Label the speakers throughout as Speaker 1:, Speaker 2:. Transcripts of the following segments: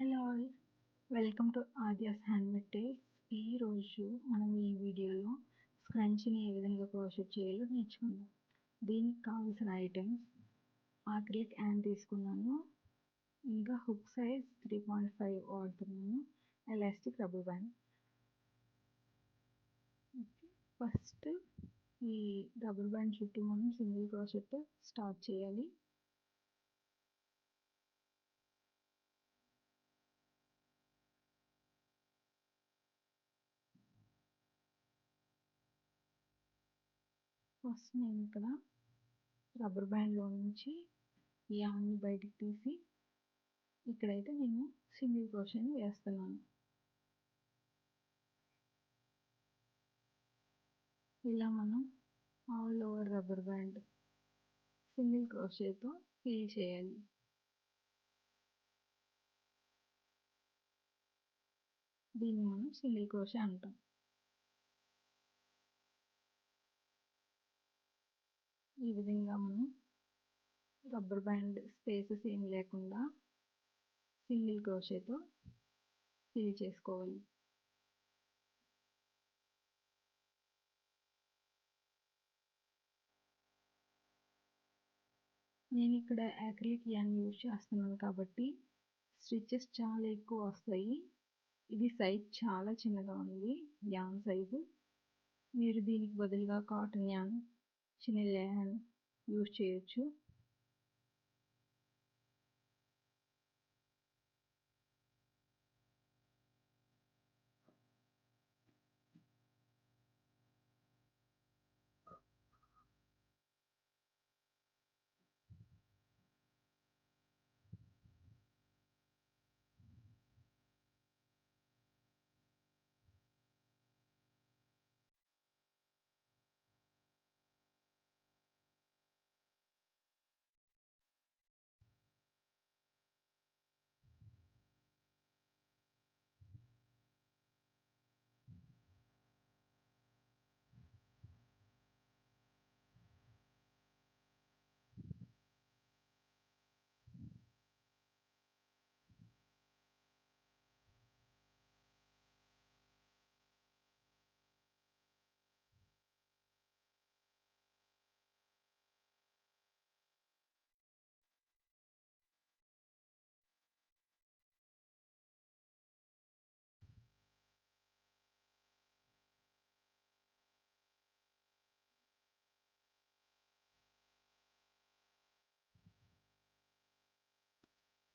Speaker 1: Hello all welcome to Aadya's handmade tales ఈరోజు మనం ఈ వీడియోలో స్క్రంచిని ఏ విధంగా ప్రాసెస్ చేయాలో నేర్చుకుందాం. దీనికి కావాల్సిన ఐటమ్స్ ఆక్రిలిక్ యాన్ తీసుకున్నాను. ఇంకా hook size three point five వాడుతున్నాను. ఎలాస్టిక్ రబ్బర్ బ్యాండ్ ఫస్ట్ ఈ రబ్బర్ బ్యాండ్ చుట్టూ మనం సింగిల్ క్రోషెట్ స్టార్ట్ చేయాలి. ఫస్ట్ నేను ఇక్కడ రబ్బర్ బ్యాండ్లో నుంచి ఈ ఆమ్ని బయటికి తీసి ఇక్కడైతే నేను సింగిల్ క్రోషన్ వేస్తున్నాను. ఇలా మనం all over rubber band single క్రోషేతో feel చేయాలి. దీన్ని మనం సింగిల్ క్రోషే అంటాం. ఈ విధంగా మనం రబ్బర్ బ్యాండ్ స్పేసెస్ ఏం లేకుండా సింగిల్ క్రోషేతో ఫిల్ చేసుకోవాలి. నేను ఇక్కడ యాక్రిలిక్ యాన్ యూజ్ చేస్తున్నాను కాబట్టి స్టిచెస్ చాలా ఎక్కువ వస్తాయి. ఇది సైజ్ చాలా చిన్నగా ఉంది యాన్ సైజు మీరు దీనికి బదులుగా కాటన్ యాన్ చిన్న యాన్ యూజ్ చేయొచ్చు.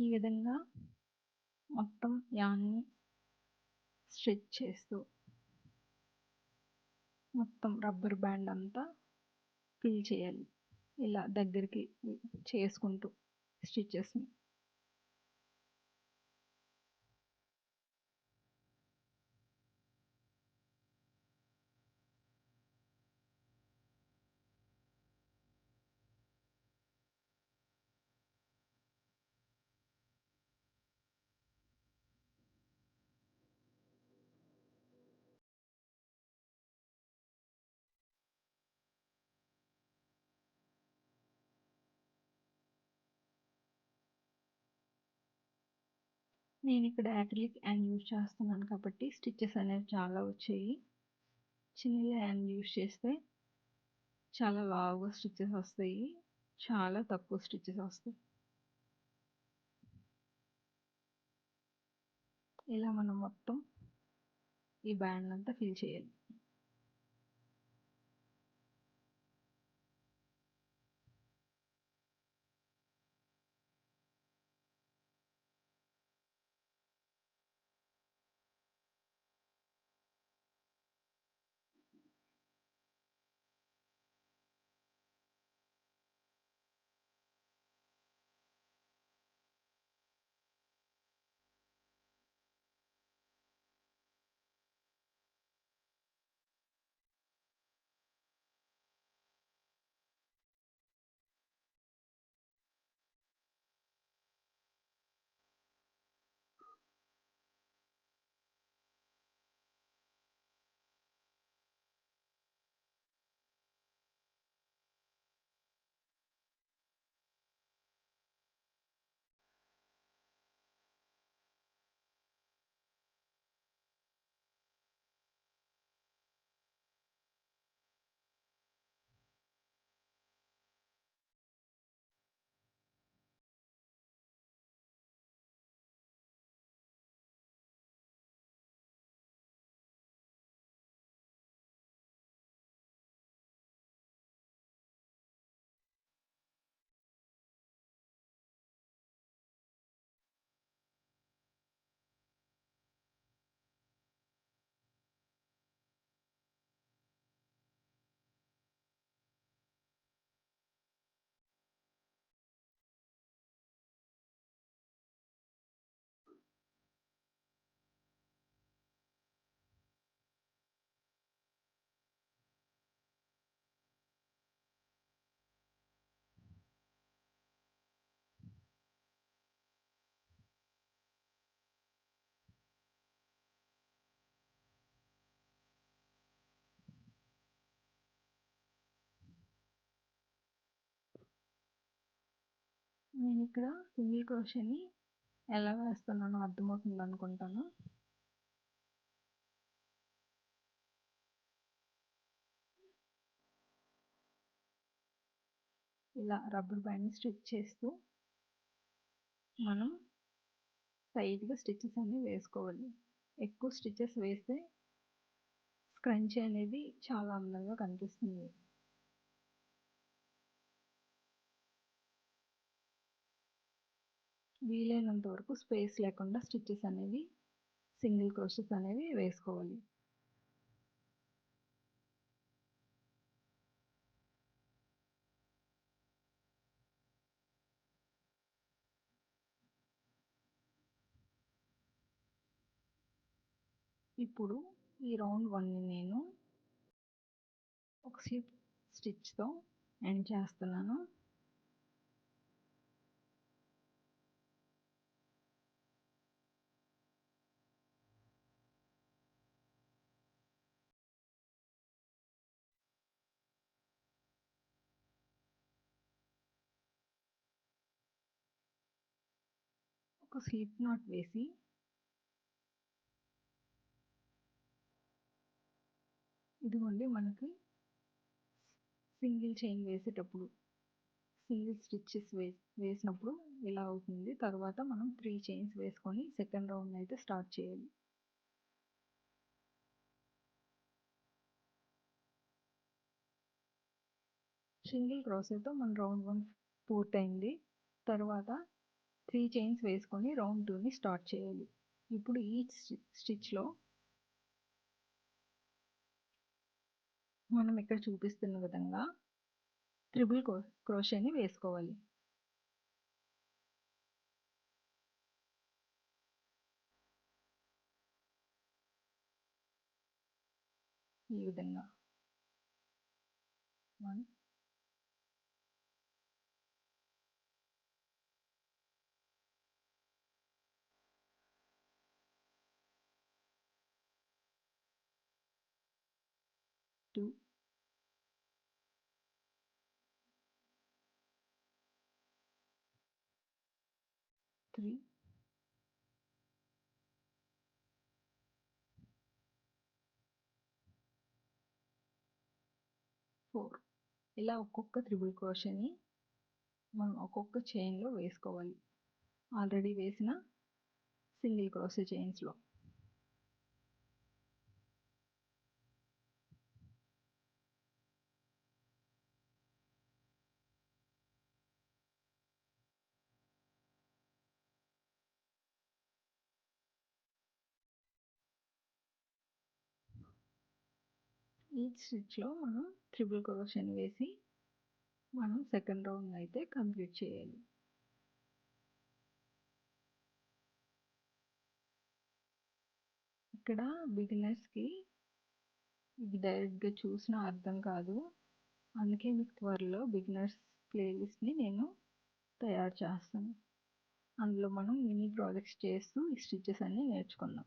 Speaker 1: ఈ విధంగా మొత్తం యాన్ని స్ట్రెచ్ చేస్తూ మొత్తం రబ్బర్ బ్యాండ్ అంతా ఫిల్ చేయాలి. ఇలా దగ్గరికి చేసుకుంటూ స్టిచెస్ని నేను ఇక్కడ యాక్రిలిక్ యాన్ యూజ్ చేస్తున్నాను కాబట్టి స్టిచ్చెస్ అనేవి చాలా వచ్చాయి. చిన్న యాన్ యూజ్ చేస్తే చాలా లావుగా స్టిచ్చెస్ వస్తాయి. చాలా తక్కువ స్టిచ్చెస్ వస్తాయి. ఇలా మనం మొత్తం ఈ బ్యాండ్ అంతా ఫిల్ చేయాలి. నేను ఇక్కడ సింగిల్ క్రోషని ఎలా వేస్తున్నానో అర్థమవుతుంది అనుకుంటాను. ఇలా రబ్బర్ బ్యాండ్ని స్టిచ్ చేస్తూ మనం సైడ్గా స్టిచ్చెస్ అన్నీ వేసుకోవాలి. ఎక్కువ స్టిచ్చెస్ వేస్తే స్క్రంచ్ అనేది చాలా అందంగా కనిపిస్తుంది. వీలైనంత వరకు స్పేస్ లేకుండా స్టిచ్చెస్ అనేవి సింగిల్ క్రోషెస్ అనేవి వేసుకోవాలి. ఇప్పుడు ఈ రౌండ్ వన్ని నేను ఒక స్లిప్ స్టిచ్తో ఎండ్ చేస్తున్నాను. ఒక స్లిప్ నాట్ వేసి ఇదిగోండి మనకి సింగిల్ చైన్ వేసేటప్పుడు సింగిల్ స్టిచ్చెస్ వే వేసినప్పుడు ఇలా అవుతుంది. తర్వాత మనం త్రీ చైన్స్ వేసుకొని సెకండ్ రౌండ్ అయితే స్టార్ట్ చేయాలి. సింగిల్ క్రాసేతో మన రౌండ్ వన్ పూర్తయింది. తర్వాత త్రీ చైన్స్ వేసుకొని రౌండ్ టూని స్టార్ట్ చేయాలి. ఇప్పుడు ఈ స్టిచ్లో మనం ఇక్కడ చూపిస్తున్న విధంగా త్రిబుల్ క్రోషేని వేసుకోవాలి. ఈ విధంగా. వన్ టూ త్రీ ఫోర్ ఇలా ఒక్కొక్క త్రిబుల్ క్రోషని మనం ఒక్కొక్క చైన్లో వేసుకోవాలి. ఆల్రెడీ వేసిన సింగిల్ క్రోషే చైన్స్లో ఈ స్టిచ్లో మనం ట్రిపుల్ క్రోషన్ వేసి మనం సెకండ్ రౌండ్ అయితే కంప్లీట్ చేయాలి. ఇక్కడ బిగినర్స్కి ఇది డైరెక్ట్గా చూసిన అర్థం కాదు. అందుకే మీకు త్వరలో బిగినర్స్ ప్లేలిస్ట్ని నేను తయారు చేస్తాను. అందులో మనం మినీ ప్రాజెక్ట్స్ చేస్తూ ఈ స్టిచ్చెస్ అన్నీ నేర్చుకుందాం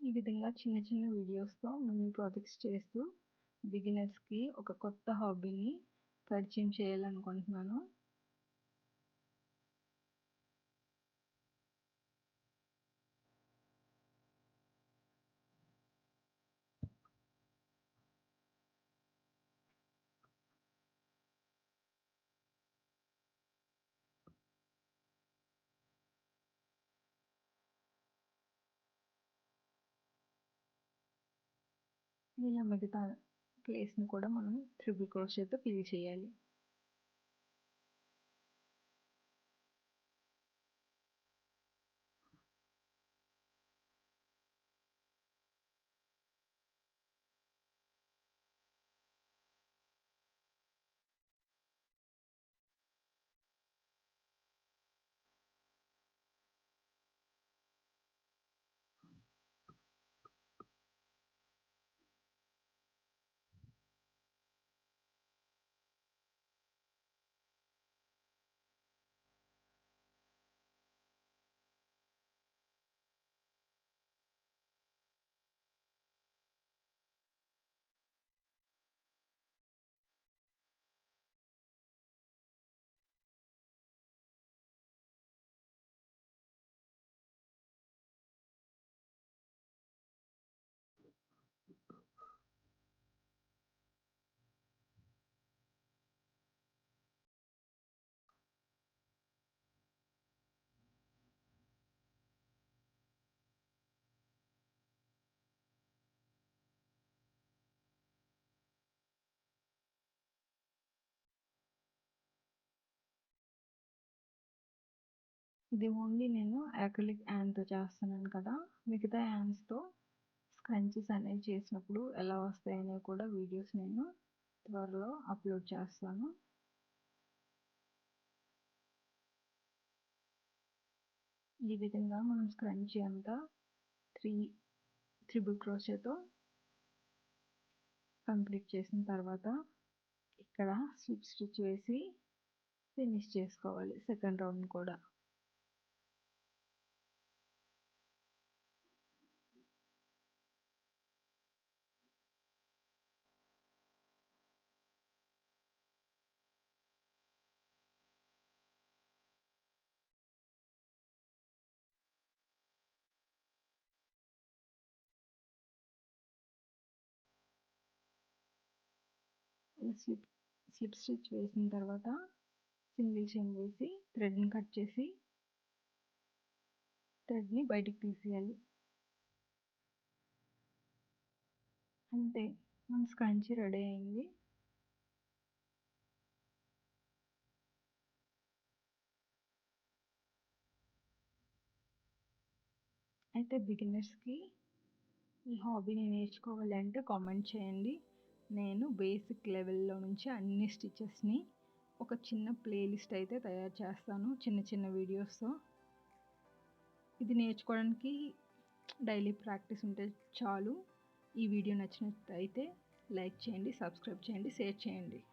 Speaker 1: ఈ విధంగా చిన్న చిన్న వీడియోస్తో మేము ప్రాజెక్ట్స్ చేస్తూ బిగినర్స్కి ఒక కొత్త హాబీని పరిచయం చేయాలనుకుంటున్నాను. ఇలా మిగతా ప్లేస్ని కూడా మనం త్రిబుల్ క్రోషేతో ఫిల్ చేయాలి. ఇది ఓన్లీ నేను యాక్రిలిక్ హ్యాండ్తో చేస్తున్నాను కదా. మిగతా హ్యాండ్స్తో స్క్రంచెస్ అనేవి చేసినప్పుడు ఎలా వస్తాయనేవి కూడా వీడియోస్ నేను త్వరలో అప్లోడ్ చేస్తాను. ఈ విధంగా మనం స్క్రంచి అంతా త్రీ త్రిబుల్ క్రోషేతో కంప్లీట్ చేసిన తర్వాత ఇక్కడ స్లిప్ స్టిచ్ వేసి ఫినిష్ చేసుకోవాలి సెకండ్ రౌండ్ కూడా. స్లిప్ స్లిప్ స్టిచ్ వేసిన తర్వాత సింగిల్ చైన్ వేసి థ్రెడ్ని కట్ చేసి థ్రెడ్ని బయటికి తీసేయాలి. అంతే మన స్కంచి రెడీ అయింది. అయితే బిగినర్స్కి ఈ హాబీని నేర్చుకోవాలి అంటే కామెంట్ చేయండి. నేను బేసిక్ లెవెల్లో నుంచి అన్ని స్టిచెస్ని ఒక చిన్న ప్లేలిస్ట్ అయితే తయారు చేస్తాను చిన్న చిన్న వీడియోస్తో. ఇది నేర్చుకోవడానికి డైలీ ప్రాక్టీస్ ఉంటే చాలు. ఈ వీడియో నచ్చినట్లయితే లైక్ చేయండి సబ్స్క్రైబ్ చేయండి షేర్ చేయండి.